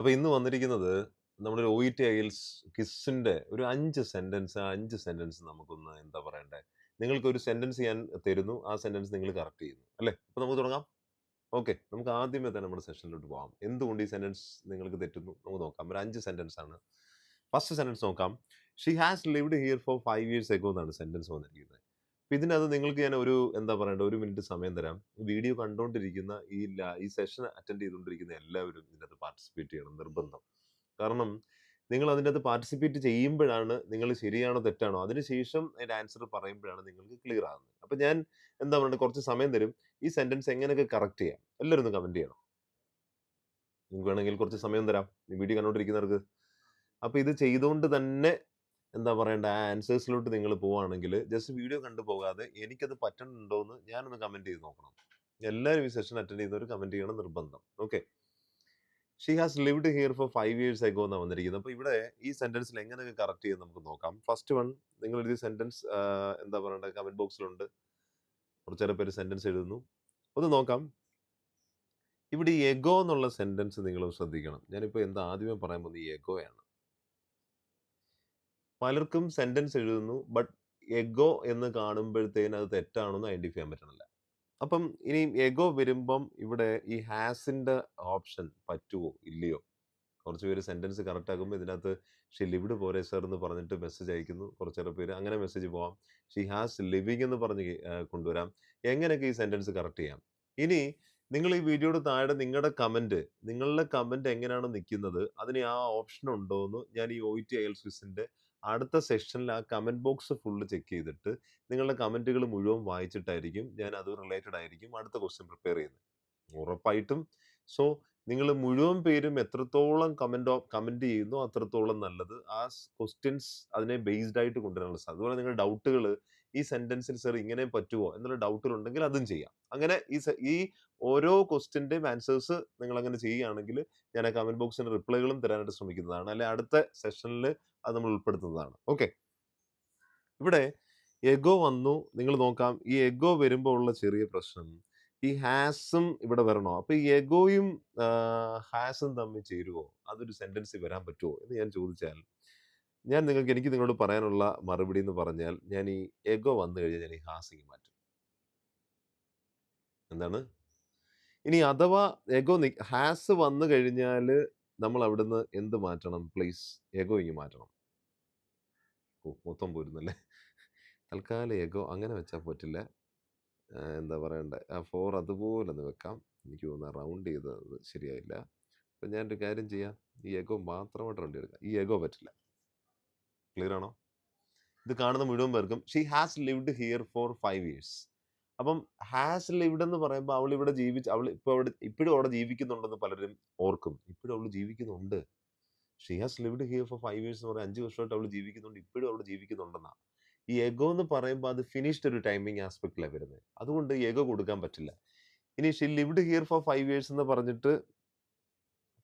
അപ്പോൾ ഇന്ന് വന്നിരിക്കുന്നത് നമ്മുടെ ഒ ഇ ടി ഐൽസ് കിസ്സിന്റെ ഒരു അഞ്ച് സെന്റൻസ് ആ അഞ്ച് സെന്റൻസ് നമുക്കൊന്ന് എന്താ പറയണ്ടേ? നിങ്ങൾക്കൊരു സെന്റൻസ് ഞാൻ തരുന്നു ആ സെന്റൻസ് നിങ്ങൾ കറക്റ്റ് ചെയ്യുന്നു അല്ലേ? അപ്പോൾ നമുക്ക് തുടങ്ങാം. ഓക്കെ നമുക്ക് ആദ്യമേ തന്നെ നമ്മുടെ സെഷനിലോട്ട് പോകാം. എന്തുകൊണ്ട് ഈ സെന്റൻസ് നിങ്ങൾക്ക് തെറ്റുന്നു? നമുക്ക് നോക്കാം. ഒരു അഞ്ച് സെന്റൻസ് ആണ്. ഫസ്റ്റ് സെന്റൻസ് നോക്കാം. She has lived here for five years ago എന്നാണ് സെന്റൻസ് വന്നിരിക്കുന്നത്. ഇതിനകത്ത് നിങ്ങൾക്ക് ഞാൻ ഒരു എന്താ പറയണ്ട ഒരു മിനിറ്റ് സമയം തരാം. വീഡിയോ കണ്ടുകൊണ്ടിരിക്കുന്ന ഈ ഈ സെഷൻ അറ്റൻഡ് ചെയ്തുകൊണ്ടിരിക്കുന്ന എല്ലാവരും ഇതിനകത്ത് പാർട്ടിസിപ്പേറ്റ് ചെയ്യണം നിർബന്ധം. കാരണം നിങ്ങൾ അതിന്റെ അകത്ത് പാർട്ടിസിപ്പേറ്റ് ചെയ്യുമ്പോഴാണ് നിങ്ങൾ ശരിയാണോ തെറ്റാണോ? അതിനുശേഷം അതിന്റെ ആൻസർ പറയുമ്പോഴാണ് നിങ്ങൾക്ക് ക്ലിയർ ആകുന്നത്. അപ്പം ഞാൻ എന്താ പറയുക കുറച്ച് സമയം തരും. ഈ സെന്റൻസ് എങ്ങനെയൊക്കെ കറക്റ്റ് ചെയ്യാം? എല്ലാവരും ഒന്ന് കമന്റ് ചെയ്യണം. നിങ്ങൾക്ക് വേണമെങ്കിൽ കുറച്ച് സമയം തരാം. വീഡിയോ കണ്ടുകൊണ്ടിരിക്കുന്നവർക്ക് അപ്പോൾ ഇത് ചെയ്തുകൊണ്ട് തന്നെ എന്താ പറയണ്ട ആ ആൻസേഴ്സിലോട്ട് നിങ്ങൾ പോവുകയാണെങ്കിൽ ജസ്റ്റ് വീഡിയോ കണ്ടു പോകാതെ എനിക്കത് പറ്റുന്നുണ്ടോ എന്ന് ഞാനൊന്ന് കമന്റ് ചെയ്ത് നോക്കണം. എല്ലാവരും ഈ സെഷൻ അറ്റൻഡ് ചെയ്യുന്നവർ കമന്റ് ചെയ്യണം നിർബന്ധം. Okay she has lived here for five years ആയി എന്നാണ് വന്നിരിക്കുന്നത് അപ്പോൾ ഇവിടെ ഈ സെന്റൻസിൽ എങ്ങനെയൊക്കെ കറക്റ്റ് ചെയ്യുന്നത് നമുക്ക് നോക്കാം. ഫസ്റ്റ് വൺ നിങ്ങൾ എഴുതിയ സെന്റൻസ് എന്താ പറയണ്ട കമന്റ് ബോക്സിലുണ്ട് കുറച്ചേറെ പേര് സെന്റൻസ് എഴുതുന്നു. ഒന്ന് നോക്കാം. ഇവിടെ ഈ എഗോ എന്നുള്ള സെന്റൻസ് നിങ്ങൾ ശ്രദ്ധിക്കണം. ഞാനിപ്പോൾ എന്താ ആദ്യമേ പറയാൻ പോകുന്നത്? ഈ എഗോയാണ് പലർക്കും സെന്റൻസ് എഴുതുന്നു ബട്ട് എഗോ എന്ന് കാണുമ്പോഴത്തേന് അത് തെറ്റാണെന്ന് ഐഡന്റിഫൈ ചെയ്യാൻ പറ്റണില്ല. അപ്പം ഇനി എഗോ വരുമ്പം ഇവിടെ ഈ ഹാസിന്റെ ഓപ്ഷൻ പറ്റുമോ ഇല്ലയോ? കുറച്ച് പേര് സെന്റൻസ് കറക്റ്റ് ആക്കുമ്പോൾ ഇതിനകത്ത് ഷീ ലിവ്ഡ് പോരെ സാർ എന്ന് പറഞ്ഞിട്ട് മെസ്സേജ് അയക്കുന്നു കുറച്ചേറെ പേര്. അങ്ങനെ മെസ്സേജ് പോവാം. ഷീ ഹാസ് ലിവിങ് എന്ന് പറഞ്ഞ് കൊണ്ടുവരാം. എങ്ങനെയൊക്കെ ഈ സെന്റൻസ് കറക്റ്റ് ചെയ്യാം? ഇനി നിങ്ങൾ ഈ വീഡിയോയുടെ താഴെ നിങ്ങളുടെ കമന്റ് നിങ്ങളുടെ കമന്റ് എങ്ങനെയാണ് നിൽക്കുന്നത് അതിന് ആ ഓപ്ഷൻ ഉണ്ടോ എന്ന് ഞാൻ ഈ ഒ ടി ഐ സ്വിസിന്റെ അടുത്ത സെഷനിൽ ആ കമന്റ് ബോക്സ് ഫുള്ള് ചെക്ക് ചെയ്തിട്ട് നിങ്ങളുടെ കമന്റുകൾ മുഴുവൻ വായിച്ചിട്ടായിരിക്കും ഞാൻ അത് റിലേറ്റഡ് ആയിരിക്കും അടുത്ത ക്വസ്റ്റ്യൻ പ്രിപ്പയർ ചെയ്യുന്നത്. ഉറപ്പായിട്ടും. സോ നിങ്ങൾ മുഴുവൻ പേരും എത്രത്തോളം കമന്റ് കമന്റ് ചെയ്യുന്നു അത്രത്തോളം നല്ലത്. ആ ക്വസ്റ്റ്യൻസ് അതിനെ ബേസ്ഡ് ആയിട്ട് കൊണ്ടുവരാനുള്ള സാധ്യത. അതുപോലെ നിങ്ങളുടെ ഡൗട്ടുകൾ ഈ സെന്റൻസിൽ സർ ഇങ്ങനെ പറ്റുമോ എന്നുള്ള ഡൗട്ടുകളുണ്ടെങ്കിൽ അതും ചെയ്യാം. അങ്ങനെ ഈ ഈ ഓരോ ക്വസ്റ്റ്യന്റെയും ആൻസേഴ്സ് നിങ്ങൾ അങ്ങനെ ചെയ്യുകയാണെങ്കിൽ ഞാൻ ആ കമന്റ് ബോക്സിന്റെ റിപ്ലൈകളും തരാനായിട്ട് ശ്രമിക്കുന്നതാണ്. അല്ലെ അടുത്ത സെഷനിൽ അത് നമ്മൾ ഉൾപ്പെടുത്തുന്നതാണ്. ഓക്കെ. ഇവിടെ എഗോ വന്നു. നിങ്ങൾ നോക്കാം. ഈ എഗോ വരുമ്പോൾ ഉള്ള ചെറിയ പ്രശ്നം. ഈ ഹാസും ഇവിടെ വരണോ? അപ്പൊ ഈ എഗോയും ഹാസും തമ്മിൽ ചേരുവോ? അതൊരു സെന്റൻസിൽ വരാൻ പറ്റുമോ എന്ന് ഞാൻ ചോദിച്ചാൽ ഞാൻ നിങ്ങൾക്ക് എനിക്ക് നിങ്ങളോട് പറയാനുള്ള മറുപടി എന്ന് പറഞ്ഞാൽ ഞാൻ ഈ എഗോ വന്നു കഴിഞ്ഞാൽ ഞാൻ ഈ ഹാസിങ് മാറ്റും. എന്താണ്? ഇനി അഥവാ എഗോ ഹാസ് വന്നു കഴിഞ്ഞാൽ നമ്മൾ അവിടുന്ന് എന്ത് മാറ്റണം? പ്ലീസ് എഗോ ഇങ്ങ് മാറ്റണം. ഓ മൊത്തം പോരുന്നല്ലേ? തൽക്കാലം എഗോ അങ്ങനെ വെച്ചാൽ പറ്റില്ല. എന്താ പറയണ്ടേ? ആ ഫോർ അതുപോലെ ഒന്ന് വെക്കാം. എനിക്ക് തോന്നുന്നു റൗണ്ട് ചെയ്തത് ശരിയായില്ല. അപ്പം ഒരു കാര്യം ചെയ്യാം. ഈ എഗോ മാത്രമായിട്ട് റൗണ്ട് എടുക്കാം ഈ എഗോ പറ്റില്ല. ക്ലിയർ ആണോ? ഇത് കാണുന്ന മുഴുവൻ പേർക്കും she has lived here for five years അപ്പം ഹാസ് ലിവ്ഡ് എന്ന് പറയുമ്പോൾ അവൾ ഇവിടെ ജീവിച്ച് അവൾ ഇപ്പോൾ അവിടെ ഇപ്പോഴും അവിടെ ജീവിക്കുന്നുണ്ടെന്ന് പലരും ഓർക്കും. ഇപ്പോഴും അവൾ ജീവിക്കുന്നുണ്ട്. She has lived here for five years എന്ന് പറഞ്ഞാൽ അഞ്ച് വർഷമായിട്ട് അവൾ ജീവിക്കുന്നുണ്ട്. ഇപ്പോഴും അവിടെ ജീവിക്കുന്നുണ്ടെന്നാണ് ഈ എഗോ എന്ന് പറയുമ്പോൾ അത് ഫിനിഷ്ഡ് ഒരു ടൈമിങ് ആസ്പെക്റ്റിലാണ് വരുന്നത് അതുകൊണ്ട് എഗോ കൊടുക്കാൻ പറ്റില്ല. ഇനി she lived here for five years എന്ന് പറഞ്ഞിട്ട്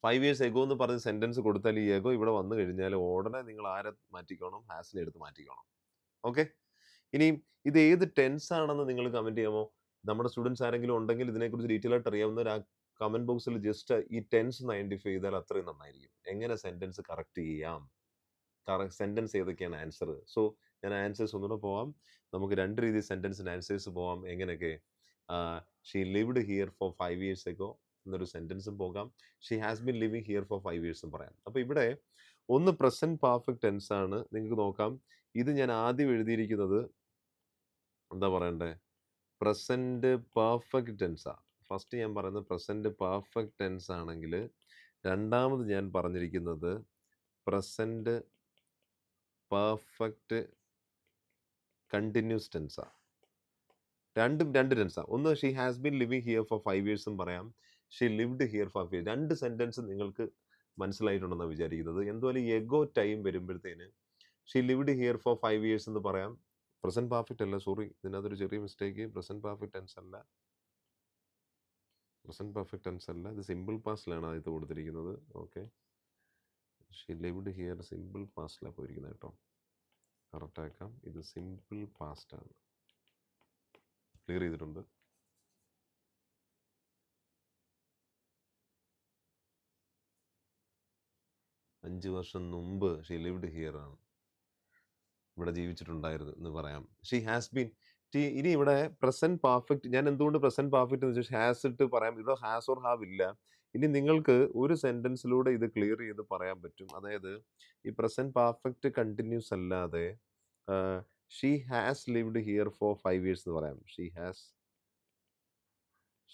ഫൈവ് ഇയേഴ്സ് എഗോ എന്ന് പറഞ്ഞ സെന്റൻസ് കൊടുത്താൽ ഈ എഗോ ഇവിടെ വന്നു കഴിഞ്ഞാൽ ഉടനെ നിങ്ങൾ ആരെ മാറ്റിക്കോണം? ഹാസിനെ എടുത്ത് മാറ്റിക്കോണം. ഓക്കെ ഇനി ഇത് ഏത് ടെൻസ് ആണെന്ന് നിങ്ങൾ കമന്റ് ചെയ്യാമോ? നമ്മുടെ സ്റ്റുഡൻസ് ആരെങ്കിലും ഉണ്ടെങ്കിൽ ഇതിനെക്കുറിച്ച് ഡീറ്റെയിൽ ആയിട്ട് അറിയാവുന്നവർ ആ കമന്റ് ബോക്സിൽ ജസ്റ്റ് ഈ ടെൻസ് ഒന്ന് ഐഡന്റിഫൈ ചെയ്താൽ അത്രയും നന്നായിരിക്കും. എങ്ങനെ സെന്റൻസ് കറക്റ്റ് ചെയ്യാം? സെന്റൻസ് ഏതൊക്കെയാണ് ആൻസർ സോ ഞാൻ ആൻസേഴ്സ് ഒന്നുകൂടെ പോവാം. നമുക്ക് രണ്ട് രീതി സെന്റൻസിന്റെ ആൻസേഴ്സ് പോവാം. എങ്ങനെയൊക്കെ? She lived here for five years ago എന്നൊരു സെന്റൻസും പോകാം. She has been living here for five ഇയേഴ്സും പറയാം. അപ്പോൾ ഇവിടെ ഒന്ന് പ്രസന്റ് പെർഫെക്റ്റ് ടെൻസ് ആണ് നിങ്ങൾക്ക് നോക്കാം. ഇത് ഞാൻ ആദ്യം എഴുതിയിരിക്കുന്നത് എന്താ പറയണ്ടേ? പ്രസന്റ് പെർഫെക്റ്റ് ടെൻസാണ് ഫസ്റ്റ് ഞാൻ പറയുന്നത് പ്രസന്റ് പെർഫെക്റ്റ് ടെൻസ് ആണെങ്കിൽ രണ്ടാമത് ഞാൻ പറഞ്ഞിരിക്കുന്നത് പ്രസന്റ് പെർഫെക്റ്റ് കണ്ടിന്യൂസ് ടെൻസാണ് രണ്ടും രണ്ട് ടെൻസാണ് ഒന്ന് she has been living here for five ഇയേഴ്സും പറയാം. She lived here for five രണ്ട് സെന്റൻസ് നിങ്ങൾക്ക് മനസ്സിലായിട്ടുണ്ടെന്നാണ് വിചാരിക്കുന്നത്. എന്തുപോലെ എഗോ ടൈം വരുമ്പോഴത്തേന് she lived here for five years എന്ന് പറയാം. പ്രസന്റ് പെർഫെക്റ്റ് അല്ല സോറി. ഇതിനകത്തൊരു ചെറിയ മിസ്റ്റേക്ക്. പ്രസന്റ് പെർഫെക്റ്റ് ടെൻസ് അല്ല. പ്രസന്റ് പെർഫെക്റ്റ് ടെൻസ് അല്ല. ഇത് സിമ്പിൾ പാസ്റ്റിലാണ് ആദ്യത്തെ കൊടുത്തിരിക്കുന്നത്. Okay. She lived here simple പാസ്റ്റിലാണ് പോയിരിക്കുന്നത് കേട്ടോ. കറക്റ്റ് ആക്കാം ഇത് സിമ്പിൾ പാസ്റ്റാണ്. ക്ലിയർ ചെയ്തിട്ടുണ്ട്. അഞ്ച് വർഷം മുമ്പ് ഷീ ലിവ്ഡ് ഹിയർ ആണ് ഇവിടെ ജീവിച്ചിട്ടുണ്ടായിരുന്നു എന്ന് പറയാം. ഷീ ഹാസ് ബീൻ ഇനി ഇവിടെ പ്രസന്റ് പെർഫെക്റ്റ് ഞാൻ എന്തുകൊണ്ട് പ്രസന്റ് പെർഫെക്റ്റ് എന്ന് വെച്ചാൽ ഹാസ് ഇട്ട് പറയാം ഇവിടെ ഹാസ് ഓർ ഹാവ് ഇല്ല. ഇനി നിങ്ങൾക്ക് ഒരു സെന്റൻസിലൂടെ ഇത് ക്ലിയർ ചെയ്ത് പറയാൻ പറ്റും. അതായത് ഈ പ്രസന്റ് പെർഫെക്റ്റ് കണ്ടിന്യൂസ് അല്ലാതെ she has lived here for five years എന്ന് പറയാം. She has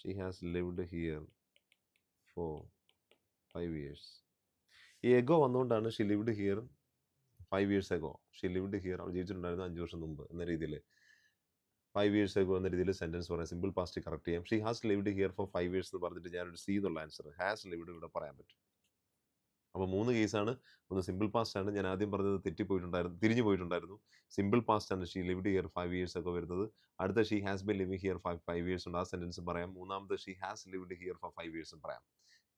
she has lived here for five years. ഈ ago വന്നുകൊണ്ടാണ് she lived here five years ago. She lived here അവൾ ജീവിച്ചിട്ടുണ്ടായിരുന്നു അഞ്ച് വർഷം മുമ്പ് എന്ന രീതിയിൽ ഫൈവ് ഇയേഴ്സ് എഗോ എന്ന രീതിയിൽ സെന്റൻസ് പറയാം. സിമ്പിൾ പാസ്റ്റ് കറക്റ്റ് ചെയ്യാം. She has lived here for five years എന്ന് പറഞ്ഞിട്ട് ഞാനൊരു സി എന്നുള്ള ആൻസർ ഹാസ് ലിവ്ഡ് ഇവിടെ പറയാൻ പറ്റും. അപ്പോൾ മൂന്ന് കേസാണ്. ഒന്ന് സിമ്പിൾ പാസ്റ്റ് ആണ് ഞാൻ ആദ്യം പറഞ്ഞത് തെറ്റിപ്പോയിട്ടുണ്ടായിരുന്നു തിരിഞ്ഞു പോയിട്ടുണ്ടായിരുന്നു. സിമ്പിൾ പാസ്റ്റ് ആണ് she lived here five years ഒക്കെ വരുന്നത്. അടുത്ത she has be living here five five years ഉണ്ട്. ആ സെന്റൻസ് പറയാം. മൂന്നാമത് she has lived here for five years പറയാം.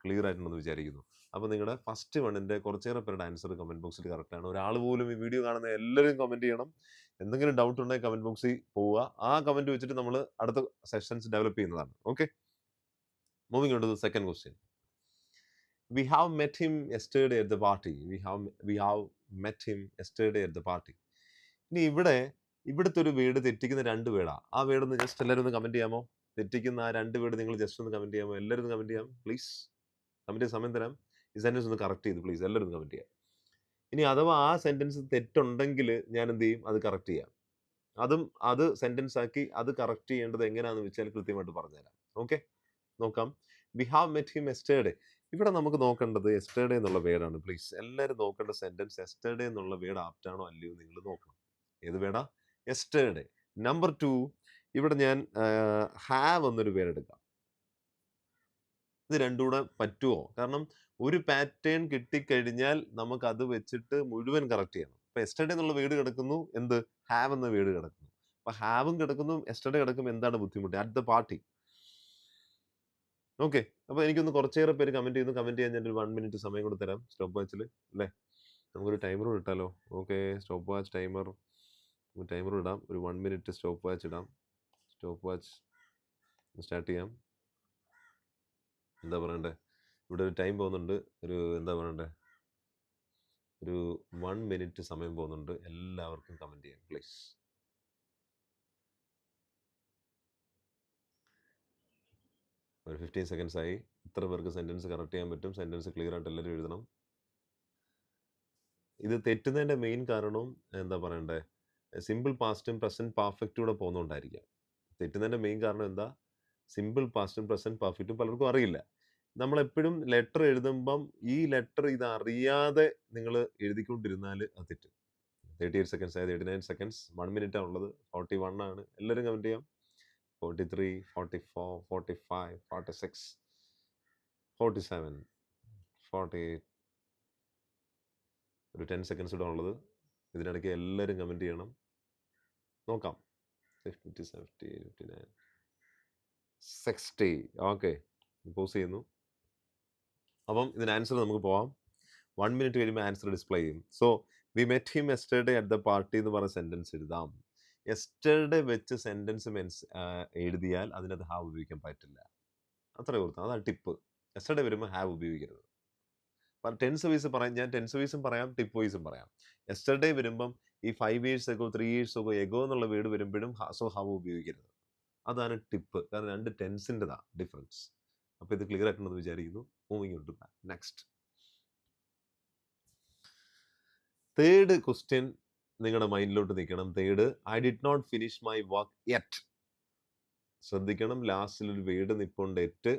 ക്ലിയർ ആയിട്ടുണ്ടെന്ന് വിചാരിക്കുന്നു അപ്പോൾ നിങ്ങളുടെ ഫസ്റ്റ് വണ്ണിന്റെ കുറച്ചേറെ പേരുടെ ആൻസർ കമന്റ് ബോക്സിൽ കറക്റ്റാണ് ഒരാൾ പോലും ഈ വീഡിയോ കാണുന്ന എല്ലാവരും കമന്റ് ചെയ്യണം. എന്തെങ്കിലും ഡൗട്ട് ഉണ്ടെങ്കിൽ കമന്റ് ബോക്സിൽ പോവുക. ആ കമന്റ് വെച്ചിട്ട് നമ്മൾ അടുത്ത സെഷൻസ് ഡെവലപ്പ് ചെയ്യുന്നതാണ്. Okay moving on to the second question we have met him yesterday at the party we have we have met him yesterday at the party ഇനി ഇവിടെ ഇവിടുത്തെ ഒരു വീട് തെറ്റിക്കുന്ന രണ്ട് വീടാ ആ വീടൊന്ന് ജസ്റ്റ് എല്ലാവരും ഒന്ന് കമന്റ് ചെയ്യാമോ? തെറ്റിക്കുന്ന ആ രണ്ട് വീട് നിങ്ങൾ ജസ്റ്റ് ഒന്ന് കമന്റ് ചെയ്യാമോ? എല്ലാവരും ഒന്ന് കമന്റ് ചെയ്യാം പ്ലീസ് കമന്റ് സമയം തരാം. ഈ സെന്റൻസ് ഒന്ന് കറക്റ്റ് ചെയ്ത് പ്ലീസ് എല്ലാവരും കമന്റ് ചെയ്യാം. ഇനി അഥവാ ആ സെന്റൻസ് തെറ്റുണ്ടെങ്കിൽ ഞാൻ എന്ത് ചെയ്യും? അത് കറക്റ്റ് ചെയ്യാം. അതും അത് സെന്റൻസ് ആക്കി അത് കറക്റ്റ് ചെയ്യേണ്ടത് എങ്ങനെയാണെന്ന് വെച്ചാൽ കൃത്യമായിട്ട് പറഞ്ഞുതരാം. ഓക്കെ നോക്കാം. We have met him yesterday ഇവിടെ നമുക്ക് നോക്കേണ്ടത് എസ്റ്റേഡേ എന്നുള്ള വേർഡാണ് പ്ലീസ് എല്ലാവരും നോക്കേണ്ട സെന്റൻസ് എസ്റ്റേഡേ എന്നുള്ള വേർഡ് ആപ്റ്റാണോ അല്ലയോ നിങ്ങൾ നോക്കണം. ഏത് വേർഡാ എസ്റ്റേഡേ നമ്പർ ടു ഇവിടെ ഞാൻ ഹാവ് എന്നൊരു വേർഡ് എടുക്കാം. ഇത് രണ്ടും കൂടെ പറ്റുമോ കാരണം ഒരു പാറ്റേൺ കിട്ടിക്കഴിഞ്ഞാൽ അത് വെച്ചിട്ട് മുഴുവൻ കറക്റ്റ് ചെയ്യണം. ഇപ്പൊ എസ്റ്റഡേ എന്നുള്ള വീട് കിടക്കുന്നു എന്ത്? ഹാവ് എന്ന വീട് കിടക്കുന്നു. അപ്പൊ ഹാവും കിടക്കുന്നു എസ്റ്റഡേ കിടക്കും എന്താണ് ബുദ്ധിമുട്ട്? അറ്റ് ദ പാർട്ടി ഓക്കെ അപ്പൊ എനിക്കൊന്ന് കുറച്ചേറെ പേര് കമന്റ് ചെയ്യുന്നു കമന്റ് ചെയ്യാൻ ഒരു വൺ മിനിറ്റ് സമയം കൂടെ തരാം. സ്റ്റോപ്പ് വാച്ചിൽ അല്ലേ? നമുക്കൊരു ടൈമർ ഇട്ടാലോ? Okay stopwatch timer timer ഇടാം. ഒരു വൺ മിനിറ്റ് സ്റ്റോപ്പ് വാച്ച് ഇടാം. സ്റ്റോപ്പ് വാച്ച് സ്റ്റാർട്ട് ചെയ്യാം. എന്താ പറയണ്ടേ? ഇവിടെ ഒരു ടൈം പോകുന്നുണ്ട്. ഒരു എന്താ പറയണ്ടേ? ഒരു വൺ മിനിറ്റ് സമയം പോകുന്നുണ്ട്. എല്ലാവർക്കും കമന്റ് ചെയ്യാം പ്ലീസ് ഒരു ഫിഫ്റ്റീൻ സെക്കൻഡ്സ് ആയി. ഇത്ര പേർക്ക് സെന്റൻസ് കറക്റ്റ് ചെയ്യാൻ പറ്റും. സെന്റൻസ് ക്ലിയർ ആയിട്ട് എല്ലാവരും എഴുതണം. ഇത് തെറ്റുന്നതിന്റെ മെയിൻ കാരണവും എന്താ പറയണ്ടേ? സിമ്പിൾ പാസ്റ്റും പ്രസന്റ് പെർഫെക്റ്റും കൂടെ പോകുന്നതുകൊണ്ടായിരിക്കാം. തെറ്റുന്നതിന്റെ മെയിൻ കാരണം എന്താ? സിമ്പിൾ പാസ്റ്റും പ്രസന്റ് പെർഫെക്റ്റും പലർക്കും അറിയില്ല. നമ്മളെപ്പോഴും ലെറ്റർ എഴുതുമ്പം ഈ ലെറ്റർ ഇത് അറിയാതെ നിങ്ങൾ എഴുതിക്കൊണ്ടിരുന്നാൽ അത് തെറ്റ്. തേർട്ടി എയ്റ്റ് സെക്കൻഡ്സ് ആയത് thirty nine seconds one minute ആണ് ഉള്ളത്. ഫോർട്ടി വൺ ആണ്. എല്ലാവരും കമന്റ് ചെയ്യാം. Forty three forty four forty five forty six forty seven forty eight. ഒരു ടെൻ സെക്കൻഡ്സ് ഇവിടെ ഉള്ളത്. ഇതിനിടയ്ക്ക് എല്ലാവരും കമന്റ് ചെയ്യണം. നോക്കാം. Fifty seventy fifty nine sixty. Okay. Pause ചെയ്യുന്നു. അപ്പം ഇതിന് ആൻസർ നമുക്ക് പോവാം. വൺ മിനിറ്റ് കഴിയുമ്പോൾ ആൻസർ ഡിസ്പ്ലേ ചെയ്യും. So we met him yesterday at the party എന്ന് പറഞ്ഞ സെന്റൻസ് എഴുതാം. എസ്റ്റർഡേ വെച്ച് സെന്റൻസ് മെൻസ് എഴുതിയാൽ അതിനത് ഹാവ് ഉപയോഗിക്കാൻ പറ്റില്ല. അത്രേ ഓർത്തു അതാണ് ടിപ്പ്. എസ്റ്റർഡേ വരുമ്പോൾ ഹാവ് ഉപയോഗിക്കരുത്. ടെൻസ് വൈസ് പറയാം. ഞാൻ ടെൻസ് വൈസും പറയാം ടിപ്പ് വൈസും പറയാം. എസ്റ്റർഡേ വരുമ്പം ഈ five years ago three years ago ago എന്നുള്ള വീട് വരുമ്പോഴും സോ ഹാവ് ഉപയോഗിക്കരുത്. അതാണ് ടിപ്പ് കാരണം രണ്ട് ടെൻസിന്റെതാ ഡിഫറൻസ് അപ്പോൾ ഇത് ക്ലിയർ ആയിട്ടുണ്ടെന്ന് വിചാരിക്കുന്നു. Moving to next third question നിങ്ങളുടെ മൈൻഡിലോട്ട് നിൽക്കണം third I did not finish my work yet ശ്രദ്ധിക്കണം. ലാസ്റ്റിൽ ഒരു വേർഡ് നിപ്പുണ്ട് എറ്റ്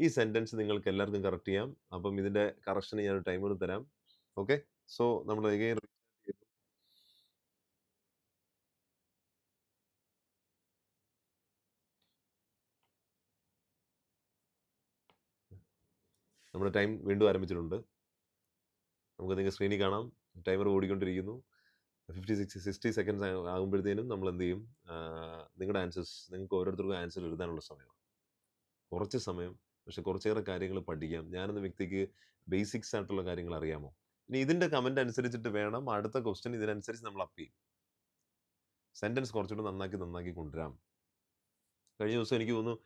ഈ സെന്റൻസ് നിങ്ങൾക്ക് എല്ലാവർക്കും കറക്റ്റ് ചെയ്യാം. അപ്പം ഇതിന്റെ കറക്ഷന് ഞാൻ ടൈമർ തരാം. ഓക്കെ സോ നമ്മൾ നമ്മുടെ ടൈം വീണ്ടും ആരംഭിച്ചിട്ടുണ്ട്. നമുക്ക് നിങ്ങൾ സ്ക്രീനിൽ കാണാം. ടൈമർ ഓടിക്കൊണ്ടിരിക്കുന്നു. ഫിഫ്റ്റി സിക്സ് സിക്സ്റ്റി സെക്കൻഡ്സ് ആകുമ്പോഴത്തേനും നമ്മൾ എന്ത് ചെയ്യും? നിങ്ങളുടെ ആൻസേഴ്സ് നിങ്ങൾക്ക് ഓരോരുത്തർക്കും ആൻസർ എഴുതാനുള്ള സമയമാണ് കുറച്ച് സമയം പക്ഷെ കുറച്ചേറെ കാര്യങ്ങൾ പഠിക്കാം. ഞാനെന്ന വ്യക്തിക്ക് ബേസിക്സ് ആയിട്ടുള്ള കാര്യങ്ങൾ അറിയാമോ? ഇനി ഇതിന്റെ കമന്റ് അനുസരിച്ചിട്ട് വേണം അടുത്ത ക്വസ്റ്റ്യൻ ഇതിനനുസരിച്ച് നമ്മൾ അപ്പ് ചെയ്യും. സെന്റൻസ് കുറച്ചുകൂടെ നന്നാക്കി നന്നാക്കി കൊണ്ടുവരാം. കഴിഞ്ഞ ദിവസം എനിക്ക് തോന്നുന്നു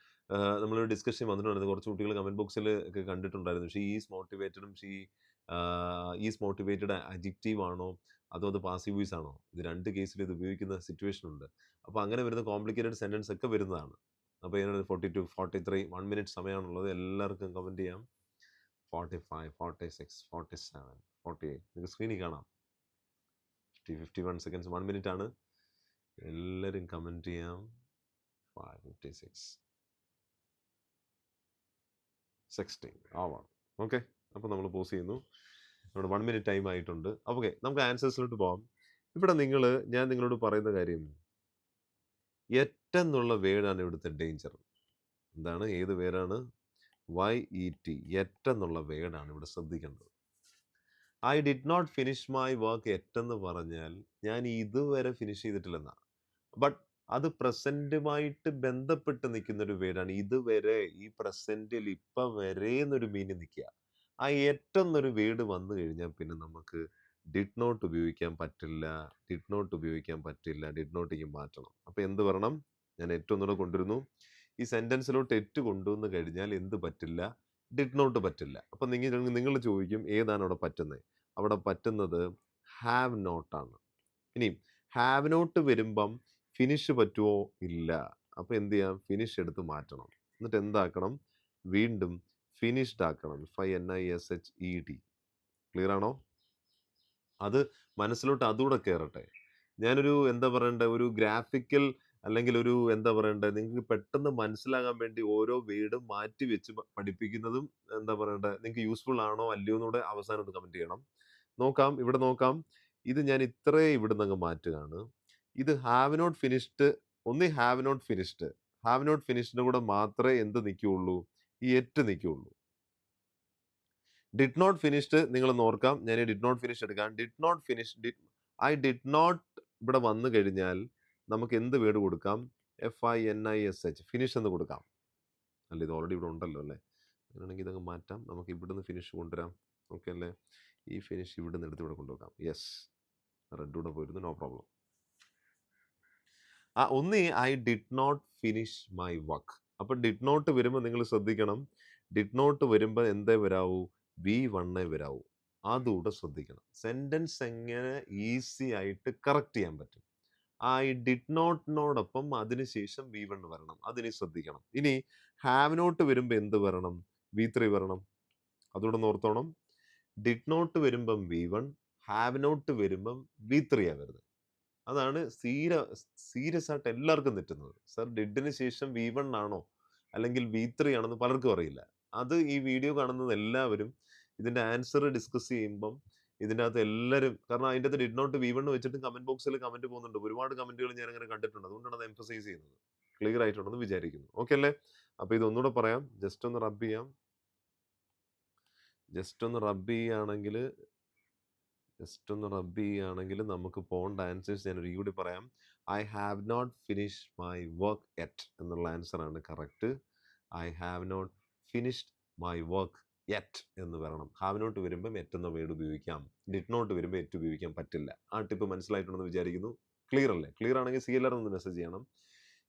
നമ്മളൊരു ഡിസ്കഷൻ വന്നിട്ടുണ്ടായിരുന്നു. കുറച്ച് കുട്ടികൾ കമന്റ് ബോക്സിൽ ഒക്കെ കണ്ടിട്ടുണ്ടായിരുന്നു. ഷീ ഈസ് മോട്ടിവേറ്റഡും ഷീ ഈസ് മോട്ടിവേറ്റഡ് അജിക്റ്റീവ് ആണോ? അതോ അത് പാസീവ് വോയിസ് ആണോ? ഇത് രണ്ട് കേസിൽ ഇത് ഉപയോഗിക്കുന്ന സിറ്റുവേഷൻ ഉണ്ട്. അപ്പോൾ അങ്ങനെ വരുന്ന കോംപ്ലിക്കേറ്റഡ് സെന്റൻസ് ഒക്കെ വരുന്നതാണ്. അപ്പോൾ ഇതിനൊരു forty two forty three one minute സമയമാണുള്ളത്. എല്ലാവർക്കും കമന്റ് ചെയ്യാം. Forty five forty six forty seven forty eight നിങ്ങൾക്ക് സ്ക്രീനിൽ കാണാം. Fifty fifty one seconds one minute ആണ്. എല്ലാവരും കമന്റ് ചെയ്യാം. ഫൈവ് ഫിഫ്റ്റി സിക്സ് സിക്സ്റ്റീൻ ആവാം. ഓക്കെ അപ്പോൾ നമ്മൾ പോസ് ചെയ്യുന്നു. നമ്മുടെ വൺ മിനിറ്റ് ടൈം ആയിട്ടുണ്ട്. ഓക്കെ നമുക്ക് ആൻസേഴ്സിലോട്ട് പോകാം ഇവിടെ നിങ്ങൾ ഞാൻ നിങ്ങളോട് പറയുന്ന കാര്യം. എറ്റെന്നുള്ള വേർഡാണ് ഇവിടുത്തെ ഡേഞ്ചർ എന്താണ്? ഏത് വേരാണ് വൈ ഇ ടി എറ്റെന്നുള്ള വേർഡാണ് ഇവിടെ ശ്രദ്ധിക്കേണ്ടത്. I did not finish my work എറ്റെന്ന് പറഞ്ഞാൽ ഞാൻ ഇതുവരെ ഫിനിഷ് ചെയ്തിട്ടില്ലെന്നാണ് ബട്ട് അത് പ്രസന്റുമായിട്ട് ബന്ധപ്പെട്ട് നിൽക്കുന്ന ഒരു വേർഡാണ് ഇതുവരെ ഈ പ്രസന്റിൽ ഇപ്പം വരെ എന്നൊരു മീനിങ് നിൽക്കുക ആ ഏറ്റെന്നൊരു വേർഡ് വന്നു കഴിഞ്ഞാൽ പിന്നെ നമുക്ക് ഡിഡ് നോട്ട് ഉപയോഗിക്കാൻ പറ്റില്ല ഡിഡ് നോട്ട് ഉപയോഗിക്കാൻ പറ്റില്ല ഡിഡ് നോട്ടേക്ക് മാറ്റണം. അപ്പോൾ എന്ത് പറയണം ഞാൻ ഏറ്റവും കൂടെ കൊണ്ടുവരുന്നു. ഈ സെന്റൻസിലോട്ട് എറ്റ് കൊണ്ടുവന്ന് കഴിഞ്ഞാൽ എന്ത് പറ്റില്ല? ഡിഡ് നോട്ട് പറ്റില്ല. അപ്പം നിങ്ങൾ നിങ്ങൾ ചോദിക്കും ഏതാണ് അവിടെ പറ്റുന്നത് അവിടെ പറ്റുന്നത് ഹാവ് നോട്ടാണ്. ഇനി ഹാവ് നോട്ട് വരുമ്പം ഫിനിഷ് പറ്റുമോ ഇല്ല. അപ്പോൾ എന്ത് ചെയ്യാം? ഫിനിഷ് എടുത്ത് മാറ്റണം. എന്നിട്ട് എന്താക്കണം? വീണ്ടും ഫിനിഷ്ഡ് ആക്കണം. F N I S H E D clear ആണോ? അത് മനസ്സിലോട്ട് അതുകൂടെ കയറട്ടെ ഞാനൊരു എന്താ പറയണ്ടേ? ഒരു ഗ്രാഫിക്കൽ അല്ലെങ്കിൽ ഒരു എന്താ പറയണ്ടേ? നിങ്ങൾക്ക് പെട്ടെന്ന് മനസ്സിലാകാൻ വേണ്ടി ഓരോ വേർഡും മാറ്റി വെച്ച് പഠിപ്പിക്കുന്നതും എന്താ പറയണ്ടേ? നിങ്ങൾക്ക് യൂസ്ഫുൾ ആണോ? അല്ലയോ എന്നൂടെ അവസാനം ഒന്ന് കമന്റ് ചെയ്യണം. നോക്കാം. ഇവിടെ നോക്കാം. ഇത് ഞാൻ ഇത്രേ ഇവിടുന്ന് അങ്ങ് മാറ്റുകയാണ്. ഇത് ഹാവ് നോട്ട് ഫിനിഷ്ഡ് ഒന്ന് have not finished have not ഫിനിഷ്ഡിന് കൂടെ മാത്രമേ എന്ത് നിൽക്കുകയുള്ളൂ ഈ എറ്റ് നിൽക്കുകയുള്ളൂ ഡിഡ് നോട്ട് ഫിനിഷ്ഡ് നിങ്ങൾ നോർക്കാം ഞാൻ ഡിഡ് നോട്ട് ഫിനിഷ് എടുക്കാം. Did not finish did I did not ഇവിടെ വന്നു കഴിഞ്ഞാൽ നമുക്ക് എന്ത് വേർഡ് കൊടുക്കാം? F I N I S H finish എന്ന് കൊടുക്കാം. അല്ല? ഇത് ഓൾറെഡി ഇവിടെ ഉണ്ടല്ലോ അല്ലേ? അങ്ങനെയാണെങ്കിൽ ഇതങ്ങ് മാറ്റാം. നമുക്ക് ഇവിടുന്ന് ഫിനിഷ് കൊണ്ടുവരാം. ഓക്കെ അല്ലേ? ഈ ഫിനിഷ് ഇവിടുന്ന് എടുത്ത് ഇവിടെ കൊണ്ടുവെക്കാം. യെസ് റെഡ് കൂടെ പോയിരുന്നു. നോ പ്രോബ്ലം ഒന്ന് I did not finish my work. അപ്പം ഡിഡ് നോട്ട് വരുമ്പോൾ നിങ്ങൾ ശ്രദ്ധിക്കണം. ഡിഡ് നോട്ട് വരുമ്പോൾ എന്തേ വരാവൂ? വി വണ്ണേ വരാവൂ. അതുകൂടെ ശ്രദ്ധിക്കണം. സെന്റൻസ് എങ്ങനെ ഈസി ആയിട്ട് കറക്റ്റ് ചെയ്യാൻ പറ്റും. ഐ ഡിഡ് നോട്ടിനോടൊപ്പം അതിനുശേഷം വി വൺ വരണം. അതിന് ശ്രദ്ധിക്കണം. ഇനി ഹാവ് നോട്ട് വരുമ്പോൾ എന്ത് വരണം? വി ത്രീ വരണം. അതുകൂടെ ഓർത്തോണം. ഡിഡ് നോട്ട് വരുമ്പം വി വൺ ഹാവ് നോട്ട് വരുമ്പം വി ത്രീ ആ വരുന്നത്. അതാണ് സീര സീരിയസ് ആയിട്ട് എല്ലാവർക്കും തെറ്റുന്നത്. സർ ഡെഡിന് ശേഷം വി വൺ ആണോ? അല്ലെങ്കിൽ വി ത്രീ ആണെന്ന് പലർക്കും അറിയില്ല. അത് ഈ വീഡിയോ കാണുന്നത് എല്ലാവരും ഇതിന്റെ ആൻസർ ഡിസ്കസ് ചെയ്യുമ്പം ഇതിന്റെ അകത്ത് എല്ലാവരും കാരണം അതിന്റെ അകത്ത് ഡിഡ് നോട്ട് വി വൺ വെച്ചിട്ട് കമന്റ് ബോക്സിൽ കമന്റ് പോകുന്നുണ്ട്. ഒരുപാട് കമന്റുകൾ ഞാൻ അങ്ങനെ കണ്ടിട്ടുണ്ട്. അതുകൊണ്ടാണ് അത് എംഫസൈസ് ചെയ്യുന്നത്. ക്ലിയർ ആയിട്ടുണ്ടെന്ന് വിചാരിക്കുന്നു. ഓക്കെ അല്ലേ? അപ്പോൾ ഇതൊന്നുകൂടെ പറയാം. ജസ്റ്റ് ഒന്ന് റബ്ബ് ചെയ്യാം. ജസ്റ്റ് ഒന്ന് റബ്ബ് ചെയ്യുകയാണെങ്കിൽ ജസ്റ്റ് ഒന്ന് റബ്ബ് ചെയ്യുകയാണെങ്കിൽ നമുക്ക് പോകേണ്ട ആൻസേഴ്സ് ഞാൻ ഒരു കൂടി പറയാം. I have not finish my work yet എന്നുള്ള ആൻസർ ആണ് correct I have not finished my work yet എന്ന് പറയണം ഹാവ് നോട്ട് വരുമ്പം എറ്റ് എന്ന വേർഡ് ഉപയോഗിക്കാം. ഡിഡ് നോട്ട് വരുമ്പോൾ എറ്റ് ഉപയോഗിക്കാൻ പറ്റില്ല. ആ ടിപ്പ് മനസ്സിലായിട്ടുണ്ടെന്ന് വിചാരിക്കുന്നു. ക്ലിയർ അല്ലേ? ക്ലിയർ ആണെങ്കിൽ സി എൽ ആർ എന്ന് മെസ്സേജ് ചെയ്യണം.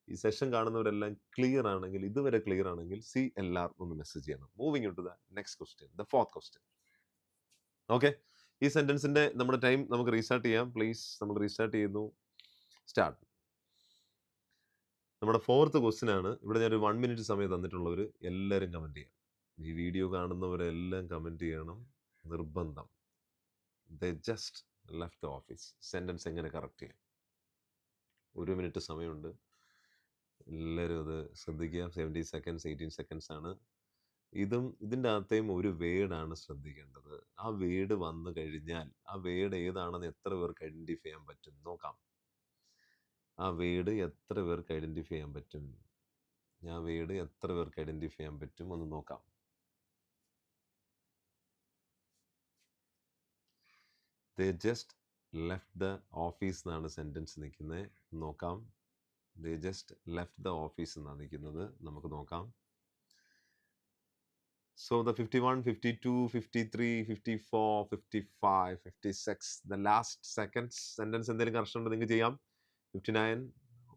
ഈ സെഷൻ കാണുന്നവരെല്ലാം ക്ലിയർ ആണെങ്കിൽ ഇതുവരെ ക്ലിയർ ആണെങ്കിൽ സി എൽ ആർ ഒന്ന് മെസ്സേജ് ചെയ്യണം. Moving to the next question the fourth question okay ഈ സെന്റൻസിന്റെ നമ്മുടെ ടൈം നമുക്ക് റീസ്റ്റാർട്ട് ചെയ്യാം. പ്ലീസ് നമ്മൾ റീസ്റ്റാർട്ട് ചെയ്യുന്നു. സ്റ്റാർട്ട്. നമ്മുടെ ഫോർത്ത് ക്വസ്റ്റ്യൻ ആണ് ഇവിടെ ഞാൻ ഒരു വൺ മിനിറ്റ് സമയം തന്നിട്ടുള്ളവർ എല്ലാവരും കമന്റ് ചെയ്യാം. ഈ വീഡിയോ കാണുന്നവരെല്ലാം കമന്റ് ചെയ്യണം. നിർബന്ധം. The just left office. Sentence എങ്ങനെ കറക്റ്റ് ചെയ്യാം? ഒരു മിനിറ്റ് സമയമുണ്ട്. എല്ലാവരും അത് ശ്രദ്ധിക്കുക. സെവന്റീൻ സെക്കൻഡ്സ് എയ്റ്റീൻ സെക്കൻഡ്സ് ആണ്. ഇതും ഇതിന്റെ അകത്തേയും ഒരു വേർഡാണ് ശ്രദ്ധിക്കേണ്ടത്. ആ വേർഡ് വന്നു കഴിഞ്ഞാൽ ആ വേർഡ് ഏതാണെന്ന് എത്ര പേർക്ക് ഐഡന്റിഫൈ ചെയ്യാൻ പറ്റും നോക്കാം. ആ വേർഡ് എത്ര പേർക്ക് ഐഡന്റിഫൈ ചെയ്യാൻ പറ്റും? ആ വേർഡ് എത്ര പേർക്ക് ഐഡന്റിഫൈ ചെയ്യാൻ പറ്റും ഒന്ന് നോക്കാം. They just left the office എന്നാണ് സെന്റൻസ് നിൽക്കുന്നത്. നോക്കാം. They just left the office എന്നാണ് നിൽക്കുന്നത്. നമുക്ക് നോക്കാം. So the 51, 52, 53, 54, 55, 56, the last seconds sentence എന്തെങ്കിലും കറക്ഷൻ ഉണ്ട് നിങ്ങൾക്ക് ചെയ്യാം ഫിഫ്റ്റി നയൻ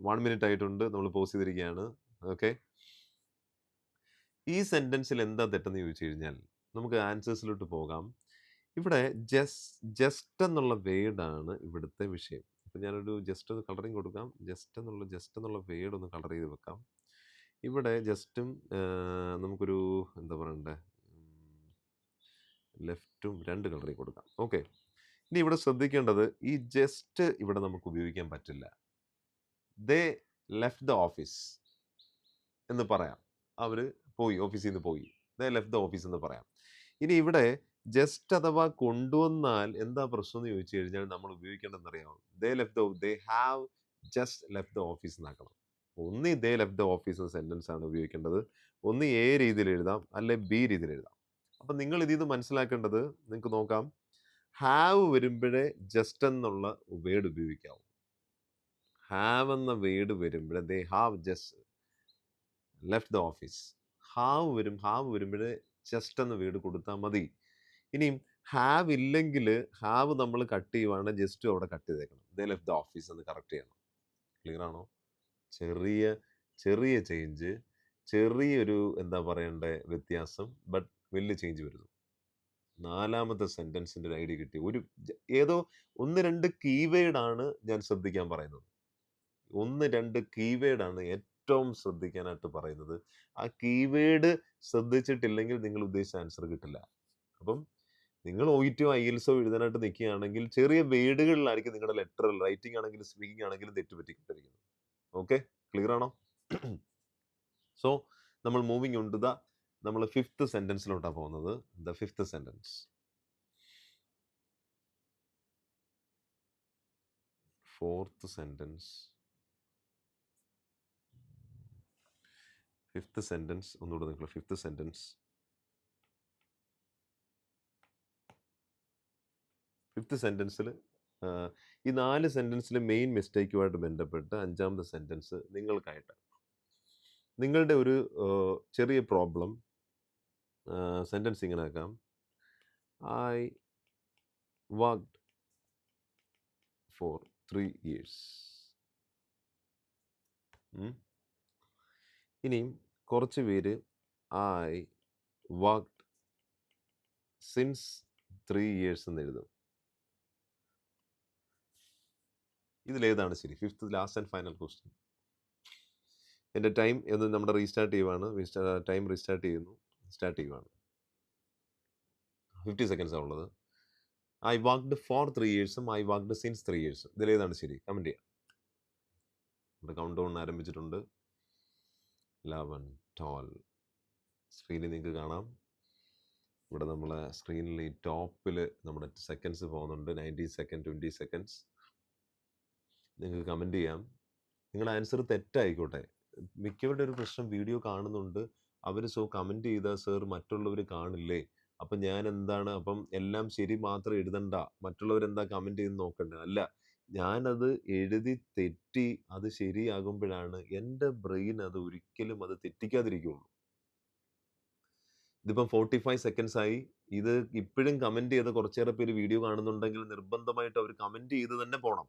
വൺ മിനിറ്റ് ആയിട്ടുണ്ട് നമ്മൾ പോസ് ചെയ്തിരിക്കുകയാണ് ഓക്കെ ഈ സെന്റൻസിൽ എന്താ തെറ്റെന്ന് ചോദിച്ചു കഴിഞ്ഞാൽ നമുക്ക് ആൻസേഴ്സിലോട്ട് പോകാം ഇവിടെ ജസ് ജസ്റ്റ് എന്നുള്ള വേർഡാണ് ഇവിടുത്തെ വിഷയം. അപ്പം ഞാനൊരു ജസ്റ്റ് ഒന്ന് കളറിങ് കൊടുക്കാം. ജസ്റ്റ് എന്നുള്ള ജസ്റ്റ് എന്നുള്ള വേർഡ് ഒന്ന് കളർ ചെയ്ത് വെക്കാം. ഇവിടെ ജസ്റ്റും നമുക്കൊരു എന്താ പറയണ്ടേ ലെഫ്റ്റും രണ്ട് കളറിൽ കൊടുക്കാം. ഓക്കെ. ഇനി ഇവിടെ ശ്രദ്ധിക്കേണ്ടത് ഈ ജസ്റ്റ് ഇവിടെ നമുക്ക് ഉപയോഗിക്കാൻ പറ്റില്ല. ദേ ലെഫ്റ്റ് ദ ഓഫീസ് എന്ന് പറയാം. അവർ പോയി ഓഫീസിൽ നിന്ന് പോയി. ദേ ലെഫ്റ്റ് ദ ഓഫീസ് എന്ന് പറയാം. ഇനി ഇവിടെ ജസ്റ്റ് അഥവാ കൊണ്ടുവന്നാൽ എന്താ പ്രശ്നം എന്ന് ചോദിച്ചു കഴിഞ്ഞാൽ നമ്മൾ ഉപയോഗിക്കേണ്ടതെന്ന് അറിയാമോ? They left the they have just left the office എന്നാക്കണം. ഒന്നീ ദേ ലെഫ്റ്റ് ദ ഓഫീസ് എന്ന സെന്റൻസ് ആണ് ഉപയോഗിക്കേണ്ടത്. ഒന്ന് എ രീതിയിൽ എഴുതാം അല്ലെ ബി രീതിയിൽ എഴുതാം. അപ്പം നിങ്ങൾ ഇതിൽ നിന്ന് മനസ്സിലാക്കേണ്ടത് നിങ്ങൾക്ക് നോക്കാം. ഹാവ് വരുമ്പോഴേ ജസ്റ്റ് എന്നുള്ള വേർഡ് ഉപയോഗിക്കാവൂ. ഹാവ് എന്ന വേർഡ് വരുമ്പോഴേ they have just left the office. Have വരും ഹാവ് വരുമ്പോഴേ ജസ്റ്റ് എന്ന വേർഡ് കൊടുത്താൽ മതി. ഇനിയും ഹാവ് ഇല്ലെങ്കിൽ ഹാവ് നമ്മൾ കട്ട് ചെയ്യുവാണെങ്കിൽ ജസ്റ്റ് അവിടെ കട്ട് ചെയ്തേക്കണം. ദേ ലെഫ്റ്റ് ദ ഓഫീസ് എന്ന് കറക്റ്റ് ചെയ്യണം. ക്ലിയർ ആണോ? ചെറിയ ചെറിയ ചേഞ്ച് ചെറിയൊരു എന്താ പറയണ്ടേ വ്യത്യാസം ബട്ട് വലിയ ചേഞ്ച് വരുന്നു. നാലാമത്തെ സെന്റൻസിന്റെ ഒരു ഐഡിയ കിട്ടി. ഒരു ഏതോ ഒന്ന് രണ്ട് കീവേഡ് ആണ് ഞാൻ ശ്രദ്ധിക്കാൻ പറയുന്നത്. ഒന്ന് രണ്ട് കീവേഡ് ആണ് ഏറ്റവും ശ്രദ്ധിക്കാനായിട്ട് പറയുന്നത്. ആ കീവേഡ് ശ്രദ്ധിച്ചിട്ടില്ലെങ്കിൽ നിങ്ങൾ ഉദ്ദേശിച്ച ആൻസർ കിട്ടില്ല. അപ്പം നിങ്ങൾ ഒ ടിയോ ഐ എൽസോ എഴുതാനായിട്ട് നിൽക്കുകയാണെങ്കിൽ ചെറിയ വേഡുകളിലായിരിക്കും നിങ്ങളുടെ ലെറ്റർ റൈറ്റിംഗ് ആണെങ്കിലും സ്പീക്കിംഗ് ആണെങ്കിലും തെറ്റ് പറ്റിക്കൊണ്ടിരിക്കുന്നത്. ഓക്കെ ക്ലിയർ ആണോ? സോ നമ്മൾ മൂവിങ് ഉണ്ട് ദ നമ്മൾ ഫിഫ്ത്ത് സെന്റൻസിലോട്ടാണ് പോകുന്നത്. The fifth sentence fourth sentence fifth sentence ഒന്നുകൂടെ നിങ്ങൾ ഫിഫ്ത്ത് സെന്റൻസ് ഫിഫ്ത്ത് സെന്റൻസിൽ ഈ നാല് സെന്റൻസിലെ മെയിൻ മിസ്റ്റേക്കുമായിട്ട് ബന്ധപ്പെട്ട് അഞ്ചാമത്തെ സെന്റൻസ് നിങ്ങൾക്കായിട്ട്. നിങ്ങളുടെ ഒരു ചെറിയ പ്രോബ്ലം സെന്റൻസ് ഇങ്ങനെ ആക്കാം I worked for three years ഇനിയും കുറച്ച് പേര് I worked since three years എന്ന് എഴുതും. ഇതിലേതാണ് ശരി. Fifth last and final question. എന്റെ ടൈം എന്ന് നമ്മുടെ റീസ്റ്റാർട്ട് ചെയ്യുവാണ്. ടൈം റീസ്റ്റാർട്ട് ചെയ്യുന്നു. സ്റ്റാർട്ട് ചെയ്യുവാണ്. ഫിഫ്റ്റി സെക്കൻഡ്സ് ഉള്ളത്. ഐ വാക്ക്ഡ് ഫോർ ത്രീ ഇയേഴ്സും ഐ വാക്ക്ഡ് സിൻസ് ത്രീ ഇയേഴ്സും. ഇതിലേതാണ് ശരി. കമന്റ് ചെയ്യാം. നമ്മുടെ കൗണ്ട് ഡൗൺ ആരംഭിച്ചിട്ടുണ്ട്. ലെവൻ ടോൾ സ്ക്രീനിൽ നിങ്ങൾക്ക് കാണാം. ഇവിടെ നമ്മളെ സ്ക്രീനിൽ ഈ ടോപ്പിൽ നമ്മുടെ സെക്കൻഡ്സ് പോകുന്നുണ്ട്. Nineteen second twenty seconds. നിങ്ങൾക്ക് കമന്റ് ചെയ്യാം. നിങ്ങളുടെ ആൻസർ തെറ്റായിക്കോട്ടെ. മിക്കവരുടെ ഒരു പ്രശ്നം വീഡിയോ കാണുന്നുണ്ട്. അവർ സോ കമന്റ് ചെയ്താൽ സർ മറ്റുള്ളവർ കാണില്ലേ? അപ്പം ഞാൻ എന്താണ്? അപ്പം എല്ലാം ശരി മാത്രം എഴുതണ്ട. മറ്റുള്ളവരെന്താ കമന്റ് ചെയ്ത് നോക്കണ്ട. അല്ല ഞാനത് എഴുതി തെറ്റി അത് ശരിയാകുമ്പോഴാണ് എന്റെ ബ്രെയിൻ അത് ഒരിക്കലും അത് തെറ്റിക്കാതിരിക്കുകയുള്ളൂ ഇതിപ്പം ഫോർട്ടി ഫൈവ് സെക്കൻഡ്സ് ആയി. ഇത് ഇപ്പോഴും കമന്റ് ചെയ്ത് കുറച്ചേറെ പേര് വീഡിയോ കാണുന്നുണ്ടെങ്കിൽ നിർബന്ധമായിട്ട് അവർ കമന്റ് ചെയ്ത് തന്നെ പോകണം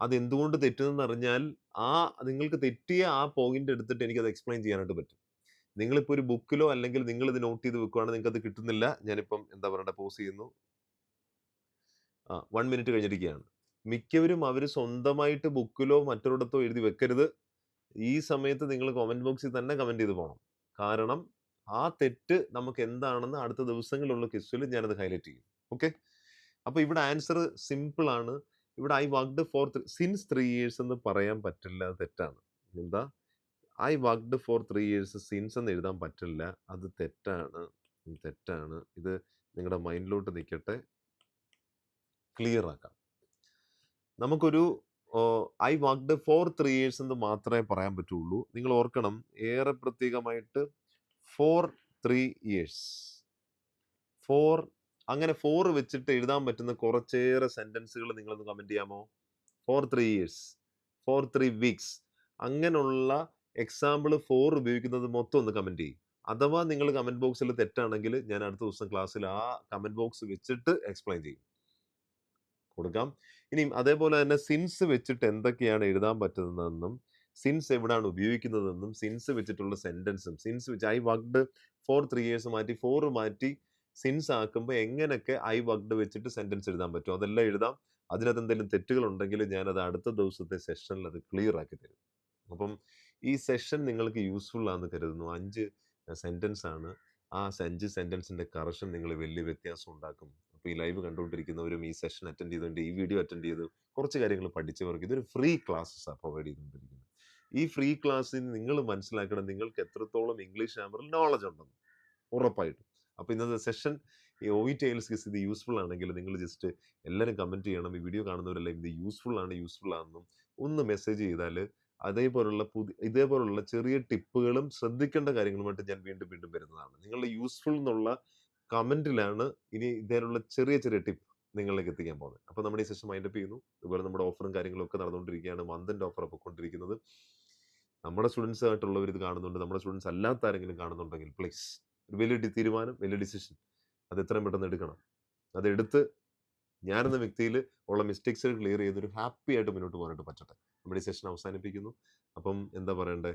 അത് എന്തുകൊണ്ട് തെറ്റുന്നെന്ന് അറിഞ്ഞാൽ ആ നിങ്ങൾക്ക് തെറ്റിയ ആ പോയിന്റ് എടുത്തിട്ട് എനിക്കത് എക്സ്പ്ലെയിൻ ചെയ്യാനായിട്ട് പറ്റും. നിങ്ങളിപ്പോൾ ഒരു ബുക്കിലോ അല്ലെങ്കിൽ നിങ്ങൾ ഇത് നോട്ട് ചെയ്ത് വെക്കുവാണെങ്കിൽ നിങ്ങൾക്ക് അത് കിട്ടുന്നില്ല. ഞാനിപ്പം എന്താ പറയണ്ട പോസ് ചെയ്യുന്നു. ആ വൺ മിനിറ്റ് കഴിഞ്ഞിരിക്കുകയാണ്. മിക്കവരും അവർ സ്വന്തമായിട്ട് ബുക്കിലോ മറ്റൊരിടത്തോ എഴുതി വെക്കരുത്. ഈ സമയത്ത് നിങ്ങൾ കമന്റ് ബോക്സിൽ തന്നെ കമന്റ് ചെയ്ത് പോകണം. കാരണം ആ തെറ്റ് നമുക്ക് എന്താണെന്ന് അടുത്ത ദിവസങ്ങളിലുള്ള ക്വസ്റ്റിൽ ഞാനത് ഹൈലൈറ്റ് ചെയ്യും. ഓക്കെ അപ്പോൾ ഇവിടെ ആൻസർ സിമ്പിൾ ആണ്. ഇവിടെ I worked for since three years എന്ന് പറയാൻ പറ്റില്ല അത് തെറ്റാണ്. എന്താ? I worked for three years since എന്ന് എഴുതാൻ പറ്റില്ല അത് തെറ്റാണ് തെറ്റാണ്. ഇത് നിങ്ങളുടെ മൈൻഡിലോട്ട് നിൽക്കട്ടെ ക്ലിയർ ആക്കാം. നമുക്കൊരു I worked for three years എന്ന് മാത്രമേ പറയാൻ പറ്റുള്ളൂ. നിങ്ങൾ ഓർക്കണം ഏറെ പ്രത്യേകമായിട്ട് ഫോർ ത്രീ ഇയേഴ്സ് ഫോർ അങ്ങനെ ഫോർ വെച്ചിട്ട് എഴുതാൻ പറ്റുന്ന കുറച്ചേറെ സെന്റൻസുകൾ നിങ്ങളൊന്ന് കമന്റ് ചെയ്യാമോ? For three years for three weeks അങ്ങനെയുള്ള എക്സാമ്പിൾ ഫോർ ഉപയോഗിക്കുന്നത് മൊത്തം ഒന്ന് കമന്റ് ചെയ്യും. അഥവാ നിങ്ങൾ കമന്റ് ബോക്സിൽ തെറ്റാണെങ്കിൽ ഞാൻ അടുത്ത ദിവസം ക്ലാസ്സിൽ ആ കമന്റ് ബോക്സ് വെച്ചിട്ട് എക്സ്പ്ലെയിൻ ചെയ്യും. കൊടുക്കാം. ഇനിയും അതേപോലെ തന്നെ സിൻസ് വെച്ചിട്ട് എന്തൊക്കെയാണ് എഴുതാൻ പറ്റുന്നതെന്നും സിൻസ് എവിടെയാണ് ഉപയോഗിക്കുന്നതെന്നും സിൻസ് വെച്ചിട്ടുള്ള സെന്റൻസും സിൻസ് വെച്ച് I worked for three years മാറ്റി ഫോർ മാറ്റി സിൻസ് ആക്കുമ്പോൾ എങ്ങനെയൊക്കെ ഐ വർക്ക്ഡ് വെച്ചിട്ട് സെന്റൻസ് എഴുതാൻ പറ്റും? അതെല്ലാം എഴുതാം. അതിനകത്ത് എന്തെങ്കിലും തെറ്റുകൾ ഉണ്ടെങ്കിൽ ഞാനത് അടുത്ത ദിവസത്തെ സെഷനിൽ അത് ക്ലിയർ ആക്കി തരും. അപ്പം ഈ സെഷൻ നിങ്ങൾക്ക് യൂസ്ഫുൾ ആണെന്ന് കരുതുന്നു. അഞ്ച് സെന്റൻസ് ആണ്. ആ അഞ്ച് സെന്റൻസിന്റെ കറക്ഷൻ നിങ്ങൾ വലിയ വ്യത്യാസം ഉണ്ടാക്കും. അപ്പോൾ ഈ ലൈവ് കണ്ടുകൊണ്ടിരിക്കുന്നവരും ഈ സെഷൻ അറ്റൻഡ് ചെയ്തുകൊണ്ട് ഈ വീഡിയോ അറ്റൻഡ് ചെയ്ത് കുറച്ച് കാര്യങ്ങൾ പഠിച്ചവർക്ക് ഇതൊരു ഫ്രീ ക്ലാസ്സസ് പ്രൊവൈഡ് ചെയ്തുകൊണ്ടിരിക്കുന്നത്. ഈ ഫ്രീ ക്ലാസ്സിൽ നിങ്ങൾ മനസ്സിലാക്കണം നിങ്ങൾക്ക് എത്രത്തോളം ഇംഗ്ലീഷ് ഗ്രാമറിൽ നോളജ് ഉണ്ടെന്ന്. ഉറപ്പായിട്ടും. അപ്പോൾ ഇന്നത്തെ സെഷൻ ഈ ഒ ടെയിൽസ് ടൈൽസ് ഇത് യൂസ്ഫുൾ ആണെങ്കിൽ നിങ്ങൾ ജസ്റ്റ് എല്ലാവരും കമന്റ് ചെയ്യണം. ഈ വീഡിയോ കാണുന്നവരെല്ലാം ഇത് യൂസ്ഫുൾ ആണ് യൂസ്ഫുൾ ആണെന്നും ഒന്ന് മെസ്സേജ് ചെയ്താൽ അതേപോലുള്ള പുതിയ ഇതേപോലുള്ള ചെറിയ ടിപ്പുകളും ശ്രദ്ധിക്കേണ്ട കാര്യങ്ങളുമായിട്ട് ഞാൻ വീണ്ടും വീണ്ടും വരുന്നതാണ്. നിങ്ങളുടെ യൂസ്ഫുൾ എന്നുള്ള കമന്റിലാണ് ഇനി ഇതേപോലുള്ള ചെറിയ ചെറിയ ടിപ്പ് നിങ്ങളിലേക്ക് എത്തിക്കാൻ പോകുന്നത്. അപ്പോൾ നമ്മുടെ ഈ സെഷൻ മൈൻഡപ്പ് ചെയ്യുന്നു. ഇതുപോലെ നമ്മുടെ ഓഫറും കാര്യങ്ങളും ഒക്കെ നടന്നുകൊണ്ടിരിക്കുകയാണ്. മന്തിന്റെ ഓഫർ പൊയ്ക്കൊണ്ടിരിക്കുന്നത് നമ്മുടെ സ്റ്റുഡൻസ് ആയിട്ടുള്ളവർ ഇത് കാണുന്നുണ്ട്. നമ്മുടെ സ്റ്റുഡൻസ് അല്ലാത്ത ആരെങ്കിലും കാണുന്നുണ്ടെങ്കിൽ പ്ലീസ് ഒരു വലിയ തീരുമാനം വലിയ ഡിസിഷൻ അത് എത്രയും പെട്ടെന്ന് എടുക്കണം. അതെടുത്ത് ഞാനെന്ന വ്യക്തിയിൽ ഉള്ള മിസ്റ്റേക്സ് ക്ലിയർ ചെയ്തൊരു ഹാപ്പി ആയിട്ട് മുന്നോട്ട് പോകാനായിട്ട് പറ്റട്ടെ. നമ്മുടെ ഈ സെഷൻ അവസാനിപ്പിക്കുന്നു. അപ്പം എന്താ പറയണ്ടേ?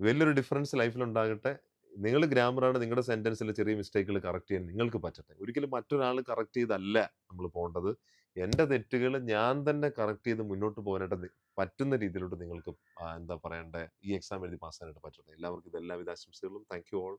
വലിയൊരു ഡിഫറൻസ് ലൈഫിൽ ഉണ്ടാകട്ടെ. നിങ്ങൾ ഗ്രാമറാണ് നിങ്ങളുടെ സെന്റൻസിൽ ചെറിയ മിസ്റ്റേക്കുകൾ കറക്റ്റ് ചെയ്യാൻ നിങ്ങൾക്ക് പറ്റട്ടെ. ഒരിക്കലും മറ്റൊരാൾ കറക്റ്റ് ചെയ്തല്ല നമ്മൾ പോകേണ്ടത്. എന്റെ തെറ്റുകൾ ഞാൻ തന്നെ കറക്റ്റ് ചെയ്ത് മുന്നോട്ട് പോകാനായിട്ട് പറ്റുന്ന രീതിയിലോട്ട് നിങ്ങൾക്ക് എന്താ പറയണ്ടേ? ഈ എക്സാം എഴുതി പാസ്സാനായിട്ട് പറ്റട്ടെ. എല്ലാവർക്കും ഇത് എല്ലാവിധ ആശംസകളും. Thank you all